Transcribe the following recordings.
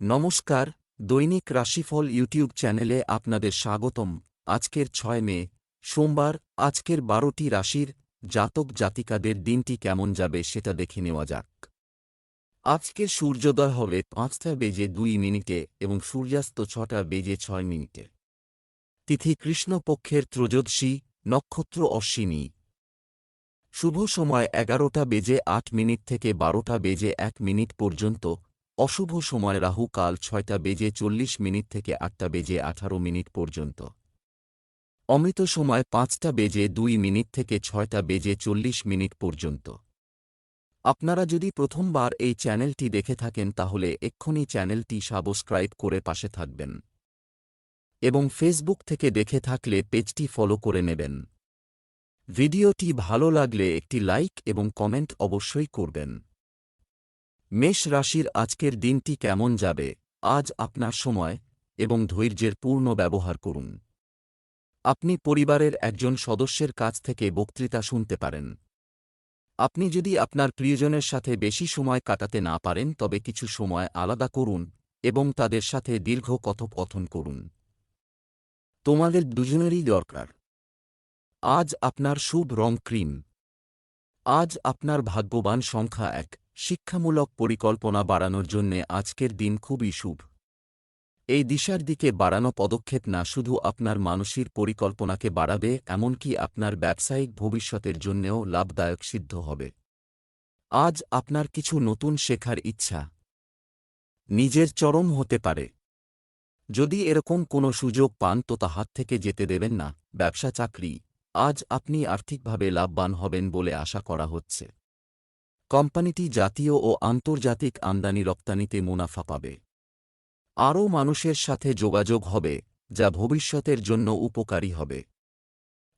নমস্কার, দৈনিক রাশিফল ইউটিউব চ্যানেলে আপনাদের স্বাগতম। আজকের ছয় মে, সোমবার, আজকের বারোটি রাশির জাতক জাতিকাদের দিনটি কেমন যাবে সেটা দেখে নেওয়া যাক। আজকের সূর্যোদয় হবে পাঁচটা বেজে দুই মিনিটে এবং সূর্যাস্ত ছটা বেজে ছয় মিনিটে। তিথি কৃষ্ণপক্ষের ত্রয়োদশী, নক্ষত্র অশ্বিনী। শুভ সময় এগারোটা বেজে আট মিনিট থেকে বারোটা বেজে এক মিনিট পর্যন্ত অশুভ সময় রাহু কাল ছয়টা বেজে চল্লিশ মিনিট থেকে আটটা বেজে আঠারো মিনিট পর্যন্ত। অমৃত সময় পাঁচটা বেজে দুই মিনিট থেকে ছয়টা বেজে চল্লিশ মিনিট পর্যন্ত। আপনারা যদি প্রথমবার এই চ্যানেলটি দেখে থাকেন তাহলে এক্ষুনি চ্যানেলটি সাবস্ক্রাইব করে পাশে থাকবেন। এবং ফেসবুক থেকে দেখে থাকলে পেজটি ফলো করে নেবেন। ভিডিওটি ভালো লাগলে একটি লাইক এবং কমেন্ট অবশ্যই করবেন। মেষ রাশির আজকের দিনটি কেমন যাবে? আজ আপনার সময় এবং ধৈর্যের পূর্ণ ব্যবহার করুন। আপনি পরিবারের একজন সদস্যের কাছ থেকে বক্তৃতা শুনতে পারেন। আপনি যদি আপনার প্রিয়জনের সাথে বেশি সময় কাটাতে না পারেন, তবে কিছু সময় আলাদা করুন এবং তাদের সাথে দীর্ঘ কথোপকথন করুন। তোমাদের দুজনেরই দরকার। আজ আপনার শুভ রং ক্রিম। আজ আপনার ভাগ্যবান সংখ্যা এক। শিক্ষামূলক পরিকল্পনা বাড়ানোর জন্যে আজকের দিন খুবই শুভ। এই দিশার দিকে বাড়ানো পদক্ষেপ না শুধু আপনার মানসিক পরিকল্পনাকে বাড়াবে, এমনকি আপনার ব্যবসায়িক ভবিষ্যতের জন্যেও লাভদায়ক সিদ্ধ হবে। আজ আপনার কিছু নতুন শেখার ইচ্ছা। নিজের চরম হতে পারে। যদি এরকম কোনো সুযোগ পান তো তা হাত থেকে যেতে দেবেন না। ব্যবসা চাকরি। আজ আপনি আর্থিকভাবে লাভবান হবেন বলে আশা করা হচ্ছে। কোম্পানিটি জাতীয় ও আন্তর্জাতিক আমদানি রপ্তানিতে মুনাফা পাবে। আরও মানুষের সাথে যোগাযোগ হবে, যা ভবিষ্যতের জন্য উপকারী হবে।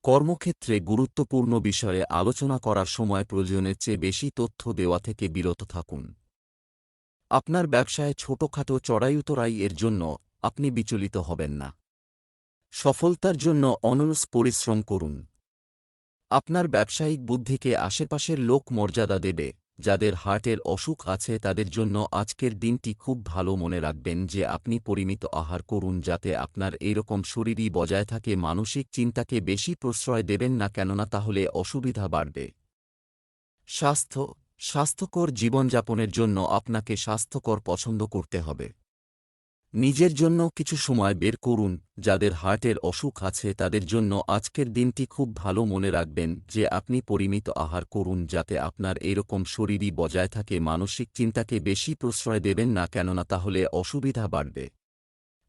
কর্মক্ষেত্রে গুরুত্বপূর্ণ বিষয়ে আলোচনা করার সময় প্রয়োজনের চেয়ে বেশি তথ্য দেওয়া থেকে বিরত থাকুন। আপনার ব্যবসায় ছোটখাটো চড়াইউতরাই এর জন্য আপনি বিচলিত হবেন না। সফলতার জন্য অনলস পরিশ্রম করুন। আপনার ব্যবসায়িক বুদ্ধিকে আশেপাশের লোক মর্যাদা দেবে, যাদের হার্টের অসুখ আছে তাদের জন্য আজকের দিনটি খুব ভালো মনে রাখবেন যে আপনি পরিমিত আহার করুন যাতে আপনার এইরকম শরীরই বজায় থাকে, মানসিক চিন্তাকে বেশি প্রশ্রয় দেবেন না কেননা তাহলে অসুবিধা বাড়বে। স্বাস্থ্য, স্বাস্থ্যকর জীবনযাপনের জন্য আপনাকে স্বাস্থ্যকর পছন্দ করতে হবে। নিজের জন্য কিছু সময় বের করুন, যাদের হার্টের অসুখ আছে তাদের জন্য আজকের দিনটি খুব ভালো মনে রাখবেন যে আপনি পরিমিত আহার করুন যাতে আপনার এরকম শরীরই বজায় থাকে, মানসিক চিন্তাকে বেশি প্রশ্রয় দেবেন না কেননা তাহলে অসুবিধা বাড়বে।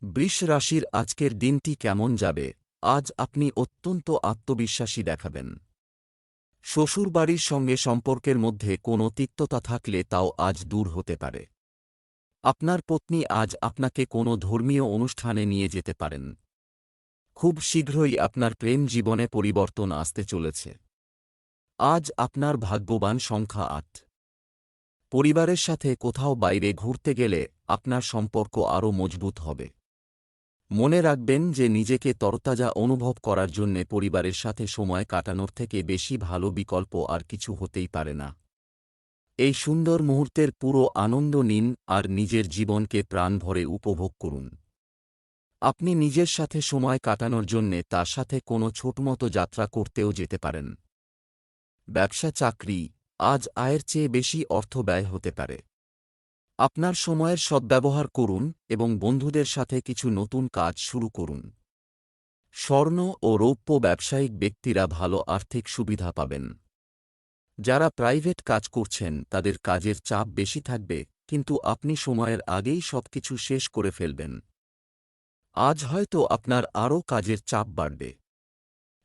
বৃষ রাশির আজকের দিনটি কেমন যাবে? আজ আপনি অত্যন্ত আত্মবিশ্বাসী দেখাবেন। শ্বশুরবাড়ির সঙ্গে সম্পর্কের মধ্যে কোনো তিক্ততা থাকলে তাও আজ দূর হতে পারে। আপনার পত্নী আজ আপনাকে কোনো ধর্মীয় অনুষ্ঠানে নিয়ে যেতে পারেন। খুব শীঘ্রই আপনার প্রেম জীবনে পরিবর্তন আসতে চলেছে। আজ আপনার ভাগ্যবান সংখ্যা আট। পরিবারের সাথে কোথাও বাইরে ঘুরতে গেলে আপনার সম্পর্ক আরও মজবুত হবে। মনে রাখবেন যে নিজেকে তরতাজা অনুভব করার জন্যে পরিবারের সাথে সময় কাটানোর থেকে বেশি ভালো বিকল্প আর কিছু হতেই পারে না। এই সুন্দর মুহূর্তের পুরো আনন্দ নিন আর নিজের জীবনকে প্রাণ ভরে উপভোগ করুন। আপনি নিজের সাথে সময় কাটানোর জন্যে তার সাথে কোনো ছোটমতো যাত্রা করতেও যেতে পারেন। ব্যবসা চাকরি আজ আয়ের চেয়ে বেশি অর্থ ব্যয় হতে পারে। আপনার সময়ের সদ্ব্যবহার করুন এবং বন্ধুদের সাথে কিছু নতুন কাজ শুরু করুন। স্বর্ণ ও রৌপ্য ব্যবসায়িক ব্যক্তিরা ভালো আর্থিক সুবিধা পাবেন। যারা প্রাইভেট কাজ করছেন, তাদের কাজের চাপ বেশি থাকবে, কিন্তু আপনি সময়ের আগেই সবকিছু শেষ করে ফেলবেন। আজ হয়তো আপনার আরও কাজের চাপ বাড়বে।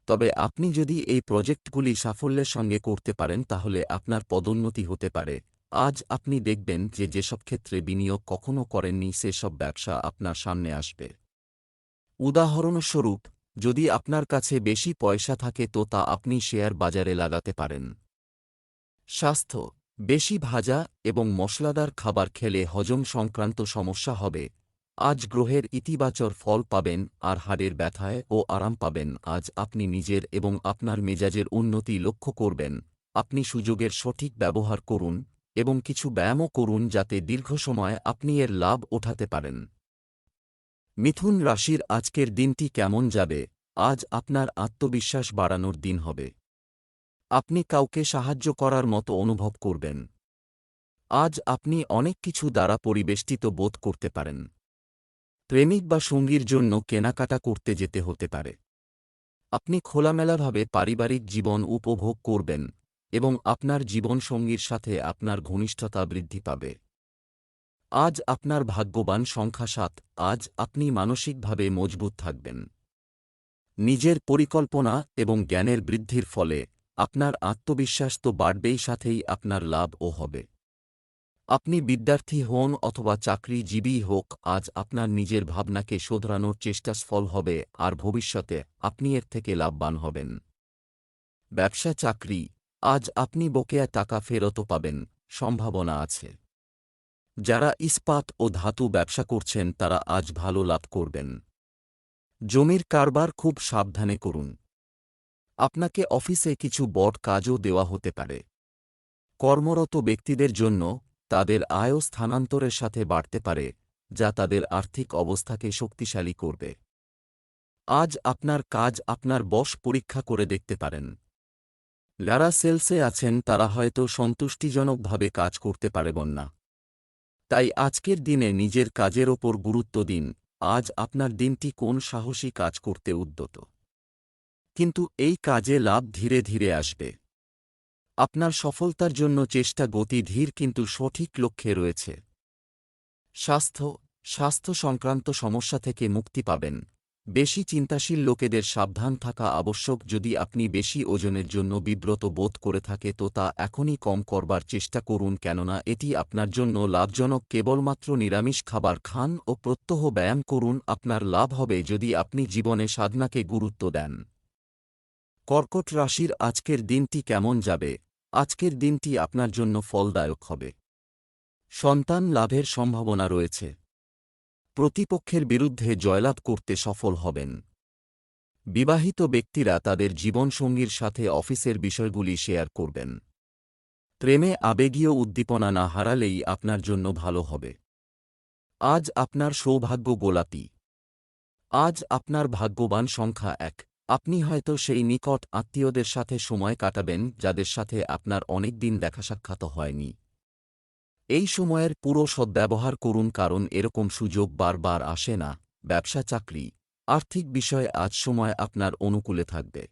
তবে আপনি যদি এই প্রজেক্টগুলি সাফল্যের সঙ্গে করতে পারেন, তাহলে আপনার পদোন্নতি হতে পারে। আজ আপনি দেখবেন যে যেসব ক্ষেত্রে বিনিয়োগ কখনও করেননি, সেসব ব্যবসা আপনার সামনে আসবে। উদাহরণস্বরূপ, যদি আপনার কাছে বেশি পয়সা থাকে, তো তা আপনি শেয়ার বাজারে লাগাতে পারেন। স্বাস্থ্য, বেশি ভাজা এবং মশলাদার খাবার খেলে হজম সংক্রান্ত সমস্যা হবে। আজ গ্রহের ইতিবাচর ফল পাবেন, আর হাড়ের ব্যথায় ও আরাম পাবেন। আজ আপনি নিজের এবং আপনার মেজাজের উন্নতি লক্ষ্য করবেন। আপনি সুযোগের সঠিক ব্যবহার করুন এবং কিছু ব্যায়ামও করুন যাতে দীর্ঘ সময় আপনি এর লাভ ওঠাতে পারেন। মিথুন রাশির আজকের দিনটি কেমন যাবে? আজ আপনার আত্মবিশ্বাস বাড়ানোর দিন হবে। আপনি কাউকে সাহায্য করার মতো অনুভব করবেন। আজ আপনি অনেক কিছু দ্বারা পরিবেষ্টিত বোধ করতে পারেন। প্রেমিক বা সঙ্গীর জন্য কেনাকাটা করতে যেতে হতে পারে। আপনি খোলামেলাভাবে পারিবারিক জীবন উপভোগ করবেন এবং আপনার জীবনসঙ্গীর সাথে আপনার ঘনিষ্ঠতা বৃদ্ধি পাবে। আজ আপনার ভাগ্যবান সংখ্যা সাত, আজ আপনি মানসিকভাবে মজবুত থাকবেন। নিজের পরিকল্পনা এবং জ্ঞানের বৃদ্ধির ফলে আপনার আত্মবিশ্বাস তো বাড়বেই সাথেই আপনার লাভও হবে। আপনি বিদ্যার্থী হন অথবা চাকরিজীবী হোক, আজ আপনার নিজের ভাবনাকে শোধরানোর চেষ্টা সফল হবে আর ভবিষ্যতে আপনি এর থেকে লাভবান হবেন। ব্যবসা চাকরি, আজ আপনি বকেয়া টাকা ফেরতও পাবেন, সম্ভাবনা আছে। যারা ইস্পাত ও ধাতু ব্যবসা করছেন তারা আজ ভালো লাভ করবেন। জমির কারবার খুব সাবধানে করুন। আপনাকে অফিসে কিছু বট কাজও দেওয়া হতে পারে। কর্মরত ব্যক্তিদের জন্য তাদের আয়ও স্থানান্তরের সাথে বাড়তে পারে, যা তাদের আর্থিক অবস্থাকে শক্তিশালী করবে। আজ আপনার কাজ আপনার বশ পরীক্ষা করে দেখতে পারেন। যারা সেলসে আছেন তারা হয়তো সন্তুষ্টিজনকভাবে কাজ করতে পারবেন না। তাই আজকের দিনে নিজের কাজের ওপর গুরুত্ব দিন। আজ আপনার দিনটি কোন সাহসী কাজ করতে উদ্যত? কিন্তু এই কাজে লাভ ধীরে ধীরে আসবে। আপনার সফলতার জন্য চেষ্টা গতি ধীর কিন্তু সঠিক লক্ষ্যে রয়েছে। স্বাস্থ্য স্বাস্থ্য সংক্রান্ত সমস্যা থেকে মুক্তি পাবেন। বেশি চিন্তাশীল লোকেদের সাবধান থাকা আবশ্যক। যদি আপনি বেশি ওজনের জন্য বিব্রত বোধ করে থাকে তো তা এখনই কম করবার চেষ্টা করুন কেননা এটি আপনার জন্য লাভজনক। কেবলমাত্র নিরামিষ খাবার খান ও প্রত্যহ ব্যায়াম করুন। আপনার লাভ হবে যদি আপনি জীবনে সাধনাকে গুরুত্ব দেন। কর্কট রাশির আজকের দিনটি কেমন যাবে? আজকের দিনটি আপনার জন্য ফলদায়ক হবে। সন্তান লাভের সম্ভাবনা রয়েছে। প্রতিপক্ষের বিরুদ্ধে জয়লাভ করতে সফল হবেন। বিবাহিত ব্যক্তিরা তাদের জীবনসঙ্গীর সাথে অফিসের বিষয়গুলি শেয়ার করবেন। প্রেমে আবেগীয় উদ্দীপনা না হারালেই আপনার জন্য ভালো হবে। আজ আপনার সৌভাগ্য গোলাপি। আজ আপনার ভাগ্যবান সংখ্যা এক। আপনি হয়তো সেই নিকট আত্মীয়দের সাথে সময় কাটাবেন যাদের সাথে আপনার অনেক দিন দেখা সাক্ষাৎ হয়নি। এই সময়ের পুরো সদ্ব্যবহার করুন কারণ এরকম সুযোগ বারবার আসে না, ব্যবসা চাকরি, আর্থিক বিষয়ে আজ সময় আপনার অনুকূলে থাকবে।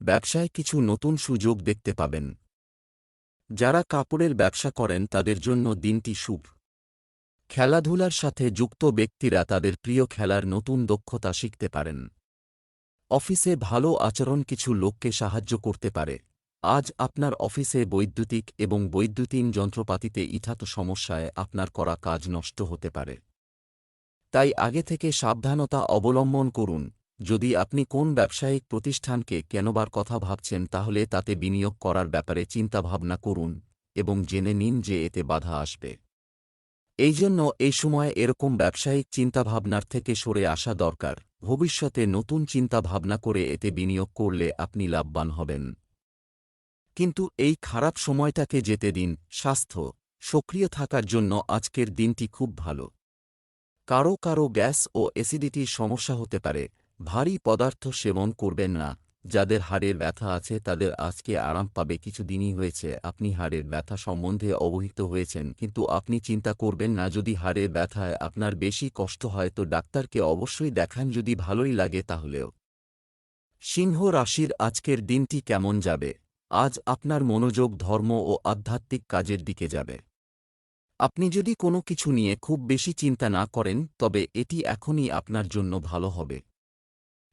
ব্যবসায় কিছু নতুন সুযোগ দেখতে পাবেন। যারা কাপড়ের ব্যবসা করেন তাদের জন্য দিনটি শুভ। খেলাধুলার সাথে যুক্ত ব্যক্তিরা তাদের প্রিয় খেলার নতুন দক্ষতা শিখতে পারেন। অফিসে ভালো আচরণ কিছু লোককে সাহায্য করতে পারে। আজ আপনার অফিসে বৈদ্যুতিক এবং বৈদ্যুতিন যন্ত্রপাতিতে ইথাত সমস্যায় আপনার করা কাজ নষ্ট হতে পারে। তাই আগে থেকে সাবধানতা অবলম্বন করুন। যদি আপনি কোন ব্যবসায়িক প্রতিষ্ঠানকে কেনবার কথা ভাবছেন, তাহলে তাতে বিনিয়োগ করার ব্যাপারে চিন্তাভাবনা করুন এবং জেনে নিন যে এতে বাধা আসবে। এই জন্য এই সময় এরকম ব্যবসায়িক চিন্তাভাবনার থেকে সরে আসা দরকার। ভবিষ্যতে নতুন চিন্তা ভাবনা করে এতে বিনিয়োগ করলে আপনি লাভবান হবেন। কিন্তু এই খারাপ সময়টাকে যেতে দিন, স্বাস্থ্য, সক্রিয় থাকার জন্য আজকের দিনটি খুব ভালো। কারও কারও গ্যাস ও অ্যাসিডিটির সমস্যা হতে পারে, ভারী পদার্থ সেবন করবেন না। যাদের হাড়ের ব্যথা আছে তাদের আজকে আরাম পাবে। কিছুদিনই হয়েছে, আপনি হাড়ের ব্যথা সম্বন্ধে অবহিত হয়েছেন, কিন্তু আপনি চিন্তা করবেন না, যদি হাড়ের ব্যথায় আপনার বেশি কষ্ট হয় তো ডাক্তারকে অবশ্যই দেখান, যদি ভালোই লাগে তাহলেও। সিংহ রাশির আজকের দিনটি কেমন যাবে? আজ আপনার মনোযোগ, ধর্ম ও আধ্যাত্মিক কাজের দিকে যাবে। আপনি যদি কোনো কিছু নিয়ে খুব বেশি চিন্তা না করেন, তবে এটি এখনই আপনার জন্য ভালো হবে।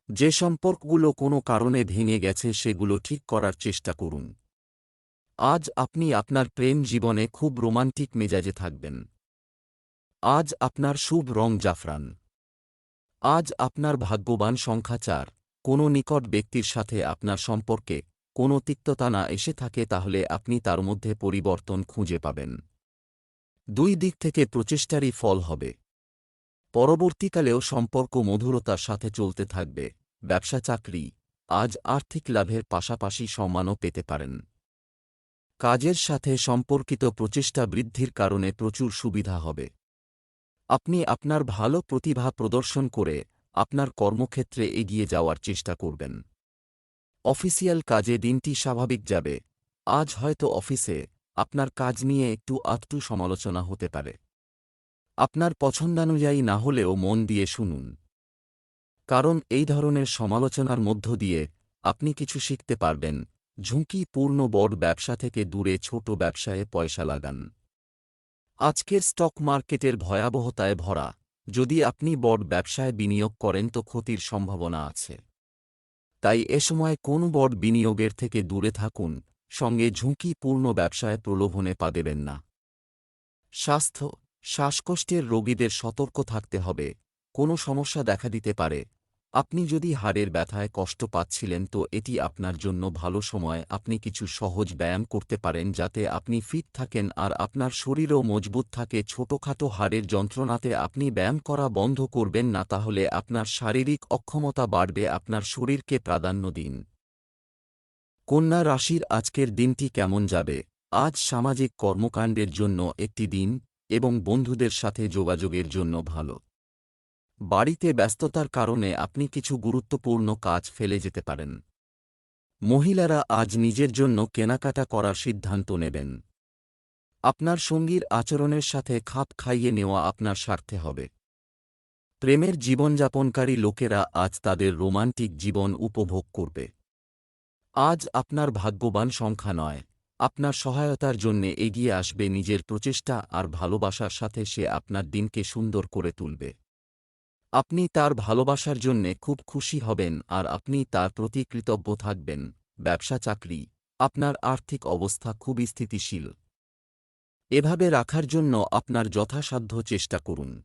যে সম্পর্কগুলো কোনো কারণে ভেঙে গেছে সেগুলো ঠিক করার চেষ্টা করুন। আজ আপনি আপনার প্রেম জীবনে খুব রোমান্টিক মেজাজে থাকবেন। আজ আপনার শুভ রং জাফরান। আজ আপনার ভাগ্যবান সংখ্যা চার। কোনো নিকট ব্যক্তির সাথে আপনার সম্পর্কে কোনো তিক্ততা না এসে থাকে তাহলে আপনি তার মধ্যে পরিবর্তন খুঁজে পাবেন। দুই দিক থেকে প্রচেষ্টারই ফল হবে। পরবর্তীকালেও সম্পর্ক মধুরতার সাথে চলতে থাকবে। ব্যবসা চাকরি, আজ আর্থিক লাভের পাশাপাশি সম্মানও পেতে পারেন। কাজের সাথে সম্পর্কিত প্রচেষ্টা বৃদ্ধির কারণে প্রচুর সুবিধা হবে। আপনি আপনার ভালো প্রতিভা প্রদর্শন করে আপনার কর্মক্ষেত্রে এগিয়ে যাওয়ার চেষ্টা করবেন। অফিসিয়াল কাজে দিনটি স্বাভাবিক যাবে। আজ হয়তো অফিসে আপনার কাজ নিয়ে একটু আধটু সমালোচনা হতে পারে। আপনার পছন্দানুযায়ী না হলেও মন দিয়ে শুনুন। কারণ এই ধরনের সমালোচনার মধ্য দিয়ে আপনি কিছু শিখতে পারবেন। ঝুঁকিপূর্ণ বড় ব্যবসা থেকে দূরে ছোট ব্যবসায়ে পয়সা লাগান। আজকের স্টক মার্কেটের ভয়াবহতায় ভরা। যদি আপনি বড় ব্যবসায় বিনিয়োগ করেন তো ক্ষতির সম্ভাবনা আছে। তাই এ সময় কোন বড় বিনিয়োগের থেকে দূরে থাকুন। সঙ্গে ঝুঁকিপূর্ণ ব্যবসায় প্রলোভনে পা দেবেন না। স্বাস্থ্য শ্বাসকষ্টের রোগীদের সতর্ক থাকতে হবে। কোনো সমস্যা দেখা দিতে পারে। আপনি যদি হাড়ের ব্যথায় কষ্ট পাচ্ছিলেন তো এটি আপনার জন্য ভালো সময়। আপনি কিছু সহজ ব্যায়াম করতে পারেন যাতে আপনি ফিট থাকেন আর আপনার শরীরও মজবুত থাকে। ছোটখাটো হাড়ের যন্ত্রণাতে আপনি ব্যায়াম করা বন্ধ করবেন না তাহলে আপনার শারীরিক অক্ষমতা বাড়বে, আপনার শরীরকে প্রাধান্য দিন। কন্যা রাশির আজকের দিনটি কেমন যাবে? আজ সামাজিক কর্মকাণ্ডের জন্য একটি দিন। এবং বন্ধুদের সাথে যোগাযোগের জন্য ভালো। বাড়িতে ব্যস্ততার কারণে আপনি কিছু গুরুত্বপূর্ণ কাজ ফেলে যেতে পারেন। মহিলারা আজ নিজের জন্য কেনাকাটা করার সিদ্ধান্ত নেবেন। আপনার সঙ্গীর আচরণের সাথে খাপ খাইয়ে নেওয়া আপনার স্বার্থে হবে। প্রেমের জীবনযাপনকারী লোকেরা আজ তাদের রোমান্টিক জীবন উপভোগ করবে। আজ আপনার ভাগ্যবান সংখ্যা নয়। আপনার সহায়তার জন্যে এগিয়ে আসবে নিজের প্রচেষ্টা আর ভালোবাসার সাথে সে আপনার দিনকে সুন্দর করে তুলবে। আপনি তার ভালোবাসার জন্যে খুব খুশি হবেন আর আপনি তার প্রতি কৃতজ্ঞ থাকবেন। ব্যবসা চাকরি, আপনার আর্থিক অবস্থা খুবই স্থিতিশীল। এভাবে রাখার জন্য আপনার যথাসাধ্য চেষ্টা করুন।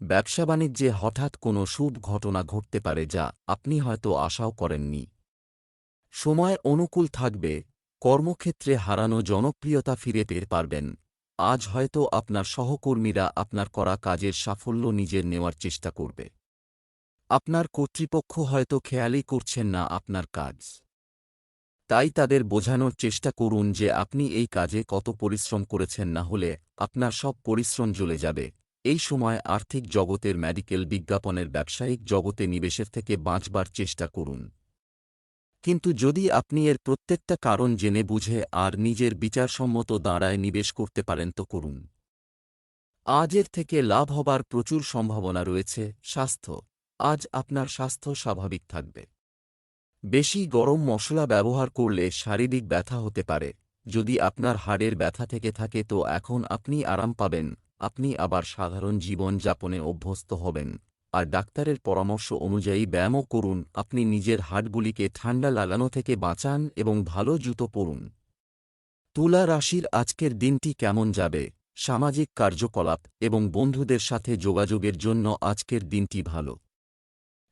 ব্যবসা বাণিজ্যে হঠাৎ কোনো শুভ ঘটনা ঘটতে পারে যা আপনি হয়তো আশাও করেননি। সময় অনুকূল থাকবে কর্মক্ষেত্রে হারানো জনপ্রিয়তা ফিরে পেতে পারবেন। আজ হয়তো আপনার সহকর্মীরা আপনার করা কাজের সাফল্য নিজের নেওয়ার চেষ্টা করবে। আপনার কর্তৃপক্ষ হয়তো খেয়ালই করছেন না আপনার কাজ। তাই তাদের বোঝানোর চেষ্টা করুন যে আপনি এই কাজে কত পরিশ্রম করেছেন না হলে আপনার সব পরিশ্রম জ্বলে যাবে। এই সময় আর্থিক জগতের মেডিকেল বিজ্ঞাপনের ব্যবসায়িক জগতে নিবেশের থেকে বাঁচবার চেষ্টা করুন। কিন্তু যদি আপনি এর প্রত্যেকটা কারণ জেনে বুঝে আর নিজের বিচারসম্মত দাঁড়ায় নিবেশ করতে পারেন তো করুন। আজের থেকে লাভ হবার প্রচুর সম্ভাবনা রয়েছে, স্বাস্থ্য। আজ আপনার স্বাস্থ্য স্বাভাবিক থাকবে। বেশি গরম মশলা ব্যবহার করলে শারীরিক ব্যথা হতে পারে। যদি আপনার হাড়ের ব্যথা থেকে থাকে তো এখন আপনি আরাম পাবেন, আপনি আবার সাধারণ জীবন যাপনে অভ্যস্ত হবেন। আর ডাক্তারের পরামর্শ অনুযায়ী ব্যায়ামও করুন। আপনি নিজের হাটগুলিকে ঠান্ডা লাগানো থেকে বাঁচান এবং ভালো জুতো পরুন। তুলা রাশির আজকের দিনটি কেমন যাবে? সামাজিক কার্যকলাপ এবং বন্ধুদের সাথে যোগাযোগের জন্য আজকের দিনটি ভালো।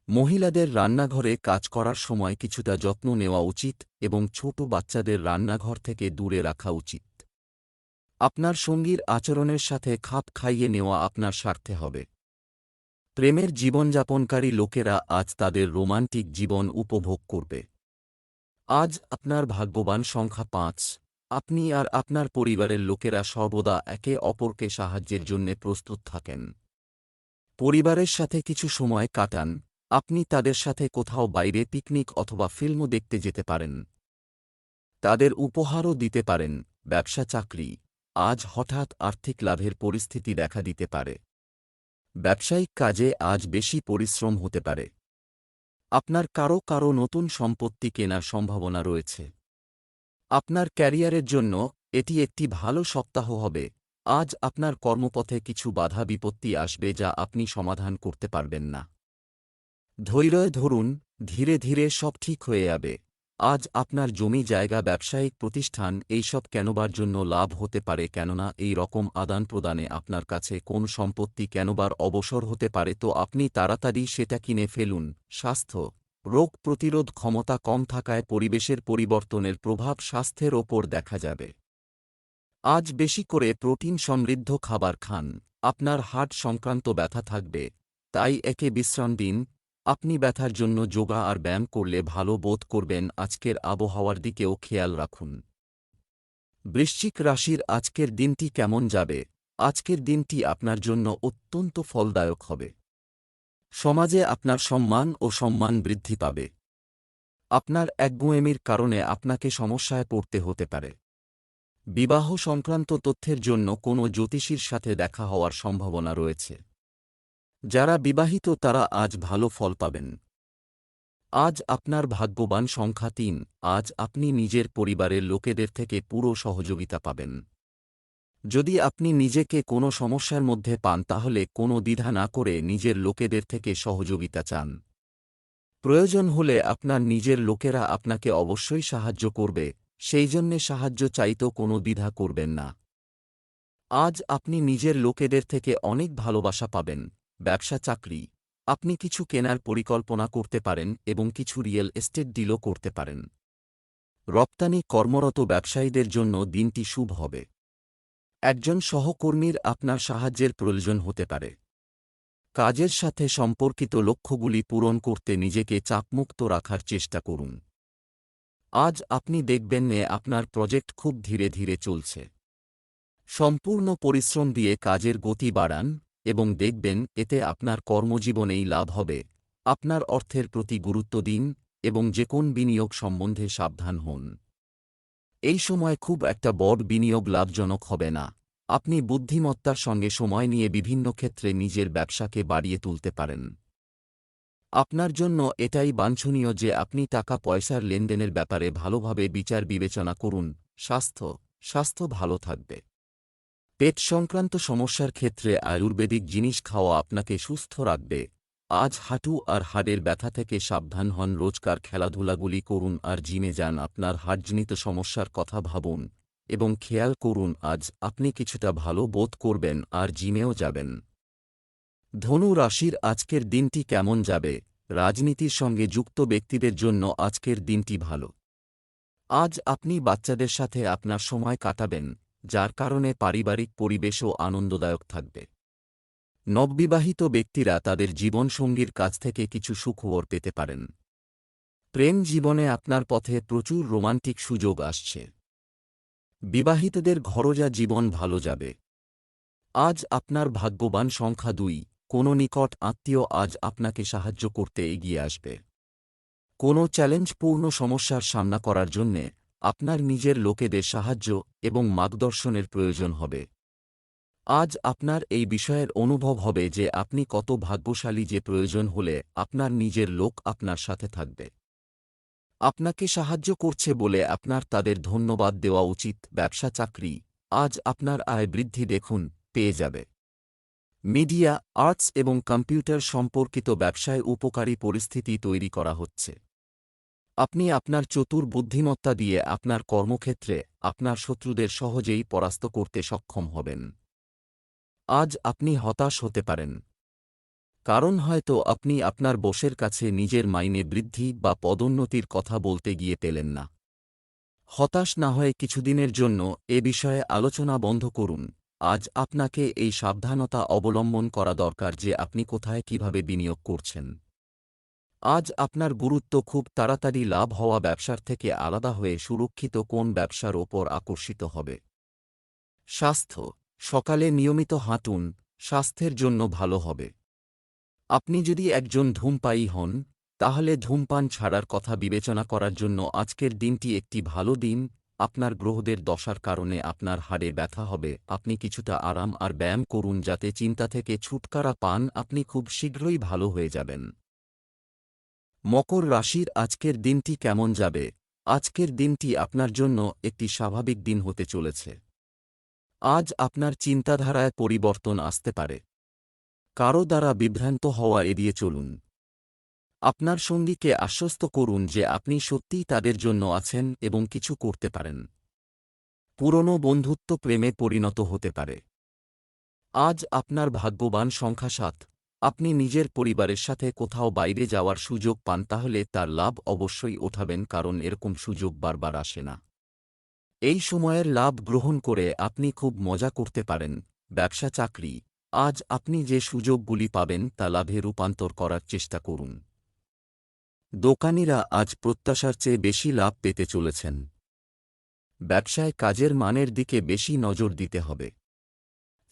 মহিলাদের রান্নাঘরে কাজ করার সময় কিছুটা যত্ন নেওয়া উচিত এবং ছোট বাচ্চাদের রান্নাঘর থেকে দূরে রাখা উচিত। আপনার সঙ্গীর আচরণের সাথে খাপ খাইয়ে নেওয়া আপনার স্বার্থে হবে। প্রেমের জীবনযাপনকারী লোকেরা আজ তাদের রোমান্টিক জীবন উপভোগ করবে। আজ আপনার ভাগ্যবান সংখ্যা পাঁচ। আপনি আর আপনার পরিবারের লোকেরা সর্বদা একে অপরকে সাহায্যের জন্যে প্রস্তুত থাকেন। পরিবারের সাথে কিছু সময় কাটান। আপনি তাদের সাথে কোথাও বাইরে পিকনিক অথবা ফিল্মও দেখতে যেতে পারেন। তাদের উপহারও দিতে পারেন। ব্যবসা চাকরি। আজ হঠাৎ আর্থিক লাভের পরিস্থিতি দেখা দিতে পারে। ব্যবসায়িক কাজে আজ বেশি পরিশ্রম হতে পারে। আপনার কারও কারও নতুন সম্পত্তি কেনার সম্ভাবনা রয়েছে। আপনার ক্যারিয়ারের জন্য এটি একটি ভালো সপ্তাহ হবে। আজ আপনার কর্মপথে কিছু বাধা বিপত্তি আসবে যা আপনি সমাধান করতে পারবেন না। ধৈর্য ধরুন, ধীরে ধীরে সব ঠিক হয়ে যাবে। আজ আপনার জমি জায়গা ব্যবসায়িক প্রতিষ্ঠান এইসব কেনবার জন্য লাভ হতে পারে কেননা এই রকম আদান প্রদানে আপনার কাছে কোন সম্পত্তি কেনবার অবসর হতে পারে তো আপনি তাড়াতাড়ি সেটা কিনে ফেলুন। স্বাস্থ্য, রোগ প্রতিরোধ ক্ষমতা কম থাকায় পরিবেশের পরিবর্তনের প্রভাব স্বাস্থ্যের ওপর দেখা যাবে। আজ বেশি করে প্রোটিন সমৃদ্ধ খাবার খান। আপনার হার্ট সংক্রান্ত ব্যথা থাকবে। তাই একে বিশ্রাম দিন। আপনি ব্যথার জন্য যোগা আর ব্যায়াম করলে ভালো বোধ করবেন আজকের আবহাওয়ার দিকেও খেয়াল রাখুন। বৃশ্চিক রাশির আজকের দিনটি কেমন যাবে? আজকের দিনটি আপনার জন্য অত্যন্ত ফলদায়ক হবে। সমাজে আপনার সম্মান ও সম্মান বৃদ্ধি পাবে। আপনার একগুঁয়েমির কারণে আপনাকে সমস্যায় পড়তে হতে পারে। বিবাহ সংক্রান্ত তথ্যের জন্য কোনো জ্যোতিষীর সাথে দেখা হওয়ার সম্ভাবনা রয়েছে। যারা বিবাহিত তারা আজ ভালো ফল পাবেন। আজ আপনার ভাগ্যবান সংখ্যা তিন, আজ আপনি নিজের পরিবারের লোকেদের থেকে পুরো সহযোগিতা পাবেন। যদি আপনি নিজেকে কোনো সমস্যার মধ্যে পান, তাহলে কোনো দ্বিধা না করে নিজের লোকেদের থেকে সহযোগিতা চান। প্রয়োজন হলে আপনার নিজের লোকেরা আপনাকে অবশ্যই সাহায্য করবে, সেই জন্যে সাহায্য চাইতেও কোনো দ্বিধা করবেন না। আজ আপনি নিজের লোকেদের থেকে অনেক ভালোবাসা পাবেন। ব্যবসা চাকরি। আপনি কিছু কেনার পরিকল্পনা করতে পারেন এবং কিছু রিয়েল এস্টেট ডিলও করতে পারেন। রপ্তানি কর্মরত ব্যবসায়ীদের জন্য দিনটি শুভ হবে। একজন সহকর্মীর আপনার সাহায্যের প্রয়োজন হতে পারে। কাজের সাথে সম্পর্কিত লক্ষ্যগুলি পূরণ করতে নিজেকে চাপমুক্ত রাখার চেষ্টা করুন। আজ আপনি দেখবেন নে আপনার প্রজেক্ট খুব ধীরে ধীরে চলছে। সম্পূর্ণ পরিশ্রম দিয়ে কাজের গতি বাড়ান এবং দেখবেন, এতে আপনার কর্মজীবনেই লাভ হবে। আপনার অর্থের প্রতি গুরুত্ব দিন এবং যে কোন বিনিয়োগ সম্বন্ধে সাবধান হন। এই সময় খুব একটা বড় বিনিয়োগ লাভজনক হবে না। আপনি বুদ্ধিমত্তার সঙ্গে সময় নিয়ে বিভিন্ন ক্ষেত্রে নিজের ব্যবসাকে বাড়িয়ে তুলতে পারেন। আপনার জন্য এটাই বাঞ্ছনীয় যে আপনি টাকা পয়সার লেনদেনের ব্যাপারে ভালোভাবে বিচার বিবেচনা করুন। স্বাস্থ্য স্বাস্থ্য ভালো থাকবে। পেট সংক্রান্ত সমস্যার ক্ষেত্রে আয়ুর্বেদিক জিনিস খাওয়া আপনাকে সুস্থ রাখবে। আজ হাঁটু আর হাড়ের ব্যথা থেকে সাবধান হন, রোজকার খেলাধুলাগুলি করুন আর জিমে যান, আপনার হাড়জনিত সমস্যার কথা ভাবুন এবং খেয়াল করুন, আজ আপনি কিছুটা ভালো বোধ করবেন আর জিমেও যাবেন। ধনু রাশির আজকের দিনটি কেমন যাবে? রাজনীতির সঙ্গে যুক্ত ব্যক্তিদের জন্য আজকের দিনটি ভালো। আজ আপনি বাচ্চাদের সাথে আপনার সময় কাটাবেন। যার কারণে পারিবারিক পরিবেশও আনন্দদায়ক থাকবে। নববিবাহিত ব্যক্তিরা তাদের জীবনসঙ্গীর কাছ থেকে কিছু সুখবর পেতে পারেন। প্রেম জীবনে আপনার পথে প্রচুর রোমান্টিক সুযোগ আসছে। বিবাহিতদের ঘরোজা জীবন ভালো যাবে। আজ আপনার ভাগ্যবান সংখ্যা দুই, কোনো নিকট আত্মীয় আজ আপনাকে সাহায্য করতে এগিয়ে আসবে। কোনো চ্যালেঞ্জপূর্ণ সমস্যার সামনা করার জন্যে আপনার নিজের লোকেদের সাহায্য এবং মার্গদর্শনের প্রয়োজন হবে। আজ আপনার এই বিষয়ের অনুভব হবে যে আপনি কত ভাগ্যশালী যে প্রয়োজন হলে আপনার নিজের লোক আপনার সাথে থাকবে। আপনাকে সাহায্য করছে বলে আপনার তাদের ধন্যবাদ দেওয়া উচিত, ব্যবসা চাকরি আজ আপনার আয় বৃদ্ধি দেখুন, পেয়ে যাবে। মিডিয়া, আর্টস এবং কম্পিউটার সম্পর্কিত ব্যবসায় উপকারী পরিস্থিতি তৈরি করা হচ্ছে। আপনি আপনার চতুর বুদ্ধিমত্তা দিয়ে আপনার কর্মক্ষেত্রে আপনার শত্রুদের সহজেই পরাস্ত করতে সক্ষম হবেন। আজ আপনি হতাশ হতে পারেন। কারণ হয়তো আপনি আপনার বসের কাছে নিজের মাইনে বৃদ্ধি বা পদোন্নতির কথা বলতে গিয়ে পেলেন না। হতাশ না হয়ে কিছুদিনের জন্য এ বিষয়ে আলোচনা বন্ধ করুন। আজ আপনাকে এই সাবধানতা অবলম্বন করা দরকার যে আপনি কোথায় কীভাবে বিনিয়োগ করছেন। আজ আপনার গুরুত্ব খুব তাড়াতাড়ি লাভ হওয়া ব্যবসার থেকে আলাদা হয়ে সুরক্ষিত কোন ব্যবসার ওপর আকর্ষিত হবে? স্বাস্থ্য, সকালে নিয়মিত হাঁটুন, স্বাস্থ্যের জন্য ভালো হবে। আপনি যদি একজন ধূমপায়ী হন, তাহলে ধূমপান ছাড়ার কথা বিবেচনা করার জন্য আজকের দিনটি একটি ভালো দিন, আপনার গ্রহদের দশার কারণে আপনার হাড়ে ব্যথা হবে, আপনি কিছুটা আরাম আর ব্যায়াম করুন যাতে চিন্তা থেকে ছুটকারা পান, আপনি খুব শীঘ্রই ভালো হয়ে যাবেন। মকর রাশির আজকের দিনটি কেমন যাবে? আজকের দিনটি আপনার জন্য একটি স্বাভাবিক দিন হতে চলেছে। আজ আপনার চিন্তাধারায় পরিবর্তন আসতে পারে। কারও দ্বারা বিভ্রান্ত হওয়া এড়িয়ে চলুন। আপনার সঙ্গীকে আশ্বস্ত করুন যে আপনি সত্যিই তাদের জন্য আছেন এবং কিছু করতে পারেন। পুরনো বন্ধুত্ব প্রেমে পরিণত হতে পারে। আজ আপনার ভাগ্যবান সংখ্যা সাত। আপনি নিজের পরিবারের সাথে কোথাও বাইরে যাওয়ার সুযোগ পান তাহলে তার লাভ অবশ্যই ওঠাবেন কারণ এরকম সুযোগ বারবার আসে না। এই সময়ের লাভ গ্রহণ করে আপনি খুব মজা করতে পারেন, ব্যবসা চাকরি, আজ আপনি যে সুযোগগুলি পাবেন তা লাভে রূপান্তর করার চেষ্টা করুন। দোকানিরা আজ প্রত্যাশার চেয়ে বেশি লাভ পেতে চলেছেন। ব্যবসায় কাজের মানের দিকে বেশি নজর দিতে হবে।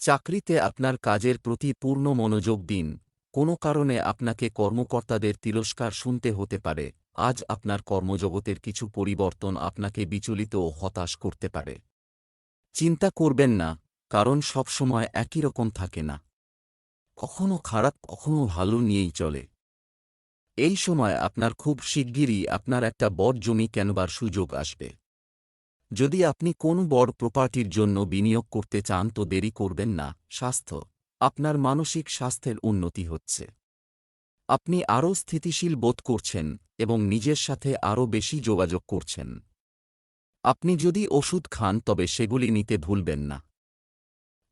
চাকরিতে আপনার কাজের প্রতি পূর্ণ মনোযোগ দিন। কোনো কারণে আপনাকে কর্মকর্তাদের তিরস্কার শুনতে হতে পারে। আজ আপনার কর্মজগতের কিছু পরিবর্তন আপনাকে বিচলিত ও হতাশ করতে পারে। চিন্তা করবেন না, কারণ সবসময় একই রকম থাকে না। কখনো খারাপ, কখনো ভালো নিয়েই চলে। এই সময় আপনার খুব শিগগিরই আপনার একটা বড় জমি কেনবার সুযোগ আসবে। যদি আপনি কোন বড় প্রপার্টির জন্য বিনিয়োগ করতে চান তো দেরি করবেন না, স্বাস্থ্য, আপনার মানসিক স্বাস্থ্যের উন্নতি হচ্ছে। আপনি আরও স্থিতিশীল বোধ করছেন এবং নিজের সাথে আরও বেশি যোগাযোগ করছেন। আপনি যদি ওষুধ খান তবে সেগুলি নিতে ভুলবেন না।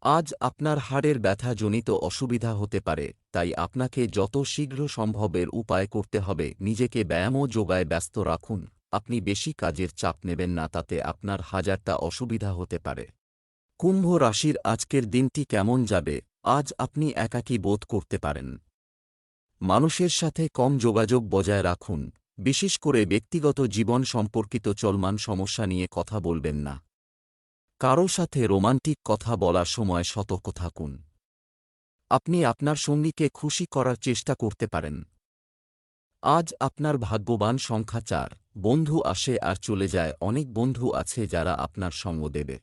আজ আপনার হাড়ের ব্যথাজনিত অসুবিধা হতে পারে, তাই আপনাকে যত শীঘ্র সম্ভবের উপায় করতে হবে, নিজেকে ব্যায়াম ও যোগায় ব্যস্ত রাখুন। আপনি বেশি কাজের চাপ নেবেন না, তাতে আপনার হাজারটা অসুবিধা হতে পারে। কুম্ভ রাশির আজকের দিনটি কেমন যাবে, আজ আপনি একাকী বোধ করতে পারেন। মানুষের সাথে কম যোগাযোগ বজায় রাখুন, বিশেষ করে ব্যক্তিগত জীবন সম্পর্কিত চলমান সমস্যা নিয়ে কথা বলবেন না। কারও সাথে রোমান্টিক কথা বলার সময় সতর্ক থাকুন। আপনি আপনার সঙ্গীকে খুশি করার চেষ্টা করতে পারেন। আজ আপনার ভাগ্যবান সংখ্যা চার। বন্ধু আসে আর চলে যায়, অনেক বন্ধু আছে যারা আপনার সঙ্গ দেবে।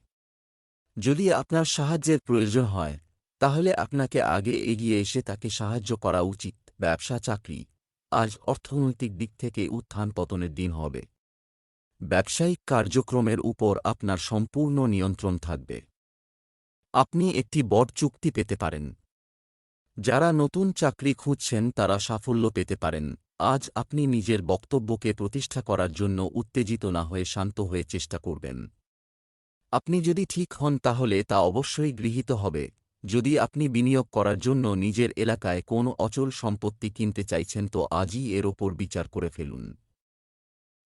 যদি আপনার সাহায্যের প্রয়োজন হয়, তাহলে আপনাকে আগে এগিয়ে এসে তাকে সাহায্য করা উচিত, ব্যবসা, চাকরি। আজ অর্থনৈতিক দিক থেকে উত্থান পতনের দিন হবে। ব্যবসায়িক কার্যক্রমের উপর আপনার সম্পূর্ণ নিয়ন্ত্রণ থাকবে। আপনি একটি বড় চুক্তি পেতে পারেন। যারা নতুন চাকরি খুঁজছেন, তারা সাফল্য পেতে পারেন। আজ আপনি নিজের বক্তব্যকে প্রতিষ্ঠা করার জন্য উত্তেজিত না হয়ে শান্ত হয়ে চেষ্টা করবেন। আপনি যদি ঠিক হন তাহলে তা অবশ্যই গৃহীত হবে। যদি আপনি বিনিয়োগ করার জন্য নিজের এলাকায় কোনো অচল সম্পত্তি কিনতে চাইছেন তো আজই এর ওপর বিচার করে ফেলুন।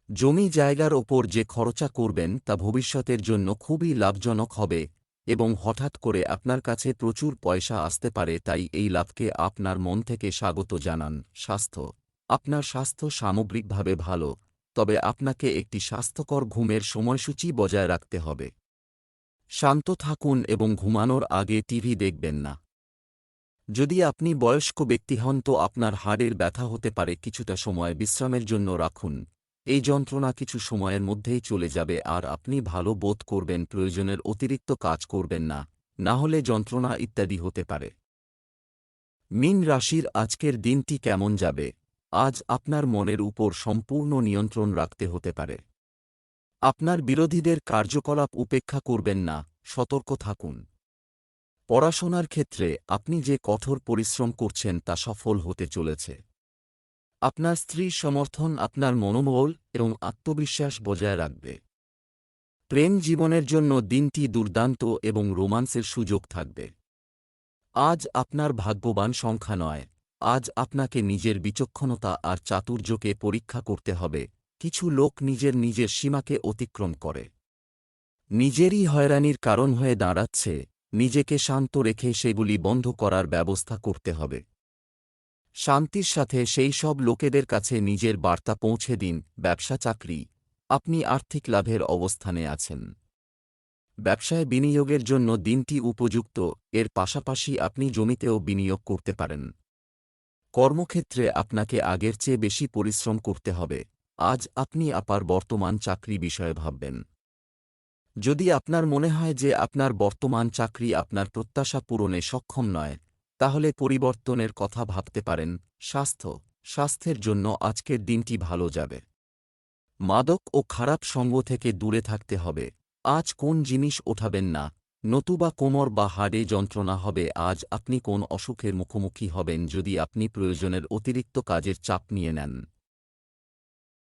জমি জায়গার ওপর যে খরচা করবেন তা ভবিষ্যতের জন্য খুবই লাভজনক হবে এবং হঠাৎ করে আপনার কাছে প্রচুর পয়সা আসতে পারে তাই এই লাভকে আপনার মন থেকে স্বাগত জানান। স্বাস্থ্য আপনার স্বাস্থ্য সামগ্রিকভাবে ভালো, তবে আপনাকে একটি স্বাস্থ্যকর ঘুমের সময়সূচি বজায় রাখতে হবে। শান্ত থাকুন এবং ঘুমানোর আগে টিভি দেখবেন না। যদি আপনি বয়স্ক ব্যক্তি হন তো আপনার হাড়ের ব্যথা হতে পারে কিছুটা সময় বিশ্রামের জন্য রাখুন। এই যন্ত্রণা কিছু সময়ের মধ্যেই চলে যাবে আর আপনি ভালো বোধ করবেন, প্রয়োজনের অতিরিক্ত কাজ করবেন না না হলে যন্ত্রণা ইত্যাদি হতে পারে। মিন রাশির আজকের দিনটি কেমন যাবে? আজ আপনার মনের উপর সম্পূর্ণ নিয়ন্ত্রণ রাখতে হতে পারে। আপনার বিরোধীদের কার্যকলাপ উপেক্ষা করবেন না, সতর্ক থাকুন। পড়াশোনার ক্ষেত্রে আপনি যে কঠোর পরিশ্রম করছেন তা সফল হতে চলেছে। আপনার স্ত্রীর সমর্থন আপনার মনোবল এবং আত্মবিশ্বাস বজায় রাখবে। প্রেম জীবনের জন্য দিনটি দুর্দান্ত এবং রোমান্সের সুযোগ থাকবে। আজ আপনার ভাগ্যবান সংখ্যা নয় আজ আপনাকে নিজের বিচক্ষণতা আর চাতুর্যকে পরীক্ষা করতে হবে। কিছু লোক নিজের নিজের সীমাকে অতিক্রম করে। নিজেরই হয়রানির কারণ হয়ে দাঁড়াচ্ছে। নিজেকে শান্ত রেখে সেগুলি বন্ধ করার ব্যবস্থা করতে হবে। শান্তির সাথে সেই সব লোকেদের কাছে নিজের বার্তা পৌঁছে দিন, ব্যবসা চাকরি। আপনি আর্থিক লাভের অবস্থানে আছেন। ব্যবসায় বিনিয়োগের জন্য দিনটি উপযুক্ত, এর পাশাপাশি আপনি জমিতেও বিনিয়োগ করতে পারেন। কর্মক্ষেত্রে আপনাকে আগের চেয়ে বেশি পরিশ্রম করতে হবে। আজ আপনি আপার বর্তমান চাকরি বিষয়ে ভাববেন। যদি আপনার মনে হয় যে আপনার বর্তমান চাকরি আপনার প্রত্যাশা পূরণে সক্ষম নয়, তাহলে পরিবর্তনের কথা ভাবতে পারেন, স্বাস্থ্য, স্বাস্থ্যের জন্য আজকের দিনটি ভালো যাবে। মাদক ও খারাপ সঙ্গ থেকে দূরে থাকতে হবে। আজ কোন জিনিস ওঠাবেন না নতুবা কোমর বা হাড়ে যন্ত্রণা হবে, আজ আপনি কোন অসুখের মুখোমুখি হবেন যদি আপনি প্রয়োজনের অতিরিক্ত কাজের চাপ নিয়ে নেন।